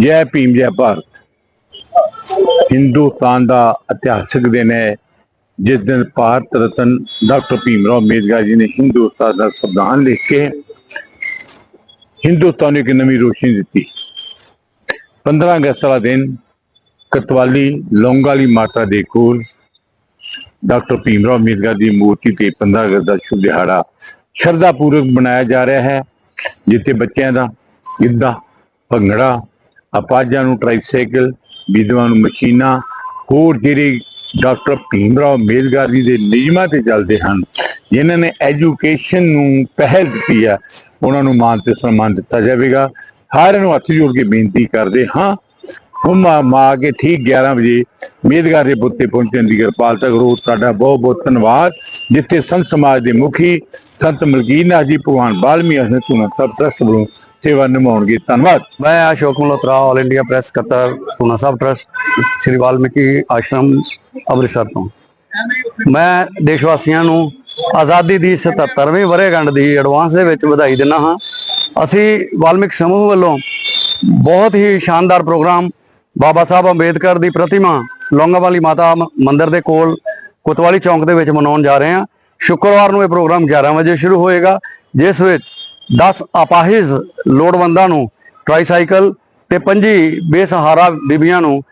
ਜੈ ਭੀਮ, ਜੈ ਭਾਰਤ। ਹਿੰਦੁਸਤਾਨ ਦਾ ਇਤਿਹਾਸਕ ਦਿਨ ਹੈ। ਜਿਸ ਦਿਨ ਭਾਰਤ ਰਤਨ ਡਾਕਟਰ ਭੀਮ ਰਾਓ ਅੰਬੇਦਕਰ ਜੀ ਨੇ ਹਿੰਦੁਸਤਾਨ ਦਾ ਸੰਵਿਧਾਨ ਲਿਖ ਕੇ ਹਿੰਦੁਸਤਾਨ ਨੂੰ ਇੱਕ ਨਵੀਂ ਰੋਸ਼ਨੀ ਦਿੱਤੀ। 15 ਅਗਸਤ ਵਾਲਾ ਦਿਨ ਕਤਵਾਲੀ ਲੌਂਗਾਲੀ ਮਾਤਾ ਦੇ ਕੋਲ ਡਾਕਟਰ ਭੀਮ ਰਾਓ ਅੰਬੇਦਕਰ ਦੀ ਮੂਰਤੀ ਤੇ 15 ਅਗਸਤ ਦਾ ਸ਼ੁਭ ਦਿਹਾੜਾ ਸ਼ਰਧਾ ਪੂਰਵਕ ਮਨਾਇਆ ਜਾ ਰਿਹਾ ਹੈ। ਜਿੱਥੇ ਬੱਚਿਆਂ ਦਾ ਗਿੱਧਾ, ਭੰਗੜਾ ਅਪਾਜਾਂ ਨੂੰ ਟ੍ਰਾਈਸਾਈਕਲ ਵਿਧਵਾ ਨੂੰ ਮਸ਼ੀਨਾਂ, ਹੋਰ ਜਿਹੜੇ ਡਾਕਟਰ ਭੀਮ ਰਾਓ ਅੰਬੇਦਕਰ ਦੇ ਨਿਯਮਾਂ ਤੇ ਚੱਲਦੇ ਹਨ, ਜਿਨ੍ਹਾਂ ਨੇ ਐਜੂਕੇਸ਼ਨ ਨੂੰ ਪਹਿਲ ਦਿੱਤੀ ਆ, ਉਹਨਾਂ ਨੂੰ ਮਾਨ ਤੇ ਸਨਮਾਨ ਦਿੱਤਾ ਜਾਵੇਗਾ। ਸਾਰਿਆਂ ਨੂੰ ਹੱਥ ਜੋੜ ਕੇ ਬੇਨਤੀ ਕਰਦੇ ਹਾਂ ਹੁਮਾ ਮਾ ਕੇ ਠੀਕ 11 ਵਜੇ ਮੇਦਗਾਰ ਦੇ ਪੁੱਤੇ ਪਹੁੰਚਣ ਦੀ ਕਿਰਪਾਲ ਤੱਕ ਰੋ ਤੁਹਾਡਾ ਬਹੁਤ ਬਹੁਤ ਧੰਨਵਾਦ। ਜਿੱਥੇ ਸੰਤ ਸਮਾਜ ਦੇ ਮੁਖੀ ਸੰਤ ਮਲਕੀਨਾ ਜੀ, ਭਗਵਾਨ ਬਾਲਮੀ ਹਸਨ ਤੁਨਾ ਸਭ ਟਰਸਟ ਵੱਲੋਂ ਸੇਵਾ ਨਿਭਾਉਣਗੇ। ਧੰਨਵਾਦ। ਮੈਂ Ashok Malhotra all India press ਕਰਤਾ ਤੁਨਾ ਸਭ ਟਰਸਟ ਸ੍ਰੀ ਵਾਲਮੀਕੀ ਆਸ਼ਰਮ, ਅੰਮ੍ਰਿਤਸਰ ਤੋਂ। ਮੈਂ ਦੇਸ਼ ਵਾਸੀਆਂ ਨੂੰ ਆਜ਼ਾਦੀ ਦੀ 77ਵੀਂ ਵਰ੍ਹੇਗੰਢ ਦੀ ਐਡਵਾਂਸ ਦੇ ਵਿੱਚ ਵਧਾਈ ਦਿੰਦਾ ਹਾਂ। ਅਸੀਂ ਵਾਲਮਿਕ ਸਮੂਹ ਵੱਲੋਂ ਬਹੁਤ ਹੀ ਸ਼ਾਨਦਾਰ ਪ੍ਰੋਗਰਾਮ ਬਾਬਾ ਸਾਹਿਬ ਅੰਬੇਦਕਰ ਦੀ ਪ੍ਰਤਿਮਾ ਲੌਂਗਾਵਾਲੀ ਮਾਤਾ ਮ- ਮੰਦਿਰ ਦੇ ਕੋਲ ਕੁਤਵਾਲੀ ਚੌਂਕ ਦੇ ਵਿੱਚ ਮਨਾਉਣ ਜਾ ਰਹੇ ਹਾਂ। ਸ਼ੁੱਕਰਵਾਰ ਨੂੰ ਇਹ ਪ੍ਰੋਗਰਾਮ 11 ਵਜੇ ਸ਼ੁਰੂ ਹੋਏਗਾ, ਜਿਸ ਵਿੱਚ 10 ਅਪਾਹਿਜ ਲੋੜਵੰਦਾਂ ਨੂੰ ਟ੍ਰਾਈਸਾਈਕਲ ਤੇ 25 ਬੇਸਹਾਰਾ ਬੀਬੀਆਂ ਨੂੰ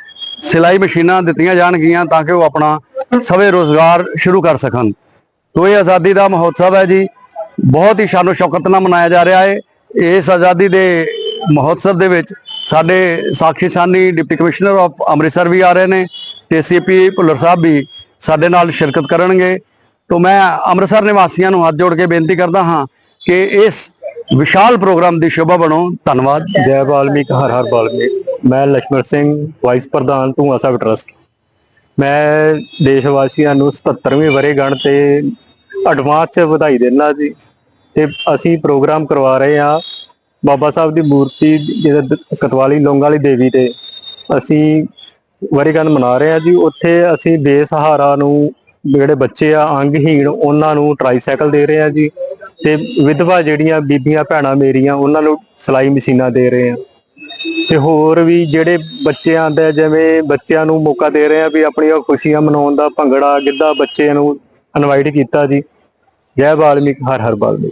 ਸਿਲਾਈ ਮਸ਼ੀਨਾਂ ਦਿੱਤੀਆਂ ਜਾਣਗੀਆਂ ਤਾਂ ਕਿ ਉਹ ਆਪਣਾ ਸਵੇ ਰੋਜ਼ਗਾਰ ਸ਼ੁਰੂ ਕਰ ਸਕਣ। ਤੋ ਇਹ ਆਜ਼ਾਦੀ ਦਾ ਮਹੋਤਸਵ ਹੈ ਜੀ। ਬਹੁਤ ਹੀ ਸ਼ਾਨੋ ਸ਼ੌਕਤ ਨਾਲ ਮਨਾਇਆ ਜਾ ਰਿਹਾ ਹੈ। ਇਸ ਆਜ਼ਾਦੀ ਦੇ ਮਹੋਤਸਵ ਦੇ ਵਿੱਚ ਸਾਡੇ ਸਾਖੀ ਸਾਨੀ, ਡਿਪਟੀ ਕਮਿਸ਼ਨਰ ਆਫ ਅੰਮ੍ਰਿਤਸਰ ਵੀ ਆ ਰਹੇ ਨੇ ਤੇ ਸੀਪੀ ਭੁੱਲਰ ਸਾਹਿਬ ਵੀ ਸਾਡੇ ਨਾਲ ਸ਼ਿਰਕਤ ਕਰਨਗੇ। ਤੋ ਮੈਂ ਅੰਮ੍ਰਿਤਸਰ ਨਿਵਾਸੀਆਂ ਨੂੰ ਹੱਥ ਜੋੜ ਕੇ ਬੇਨਤੀ ਕਰਦਾ ਹਾਂ ਕਿ ਇਸ ਵਿਸ਼ਾਲ ਪ੍ਰੋਗਰਾਮ ਦੀ ਸ਼ੋਭਾ ਬਣੋ। ਧੰਨਵਾਦ। ਜੈ ਵਾਲਮੀਕ, ਹਰ ਹਰ ਵਾਲਮੀਕ। ਮੈਂ ਲక్ష్ਮਣ ਸਿੰਘ, ਵਾਈਸ ਪ੍ਰਧਾਨ ਧੂਆ ਸਾਹਿਬ ਟਰਸਟ। ਮੈਂ ਦੇਸ਼ ਵਾਸੀਆਂ ਨੂੰ 77ਵੀਂ ਵਰ੍ਹੇਗੰਢ ਤੇ ਐਡਵਾਂਸ ਚ ਵਧਾਈ ਦਿੰਦਾ ਜੀ। ਤੇ ਅਸੀਂ ਪ੍ਰੋਗਰਾਮ ਕਰਵਾ ਰਹੇ ਹਾਂ। ਬਾਬਾ ਸਾਹਿਬ ਦੀ ਮੂਰਤੀ ਜਿਹੜਾ ਕਤਵਾਲੀ ਲੌਂਗ ਵਾਲੀ ਦੇਵੀ ਤੇ ਅਸੀਂ ਵਰ੍ਹੇਗੰਢ ਮਨਾ ਰਹੇ ਹਾਂ ਜੀ। ਉੱਥੇ ਅਸੀਂ ਬੇਸਹਾਰਾ ਨੂੰ ਜਿਹੜੇ ਬੱਚੇ ਆ ਅੰਗਹੀਣ ਉਹਨਾਂ ਨੂੰ ਟ੍ਰਾਈਸਾਈਕਲ ਦੇ ਰਹੇ ਹਾਂ ਜੀ ਤੇ ਵਿਧਵਾ ਜਿਹੜੀਆਂ ਬੀਬੀਆਂ ਭੈਣਾਂ ਮੇਰੀਆਂ ਉਹਨਾਂ ਨੂੰ ਸਿਲਾਈ ਮਸ਼ੀਨਾਂ ਦੇ ਰਹੇ ਆ ਤੇ ਹੋਰ ਵੀ ਜਿਹੜੇ ਬੱਚੇ ਆਂਦੇ ਆ, ਜਿਵੇਂ ਬੱਚਿਆਂ ਨੂੰ ਮੌਕਾ ਦੇ ਰਹੇ ਆ ਵੀ ਆਪਣੀਆਂ ਖੁਸ਼ੀਆਂ ਮਨਾਉਣ ਦਾ ਭੰਗੜਾ ਗਿੱਧਾ ਬੱਚਿਆਂ ਨੂੰ ਇਨਵਾਈਟ ਕੀਤਾ ਜੀ। ਜੈ ਵਾਲਮੀਕ ਹਰ ਹਰ ਵਾਲਮੀਕ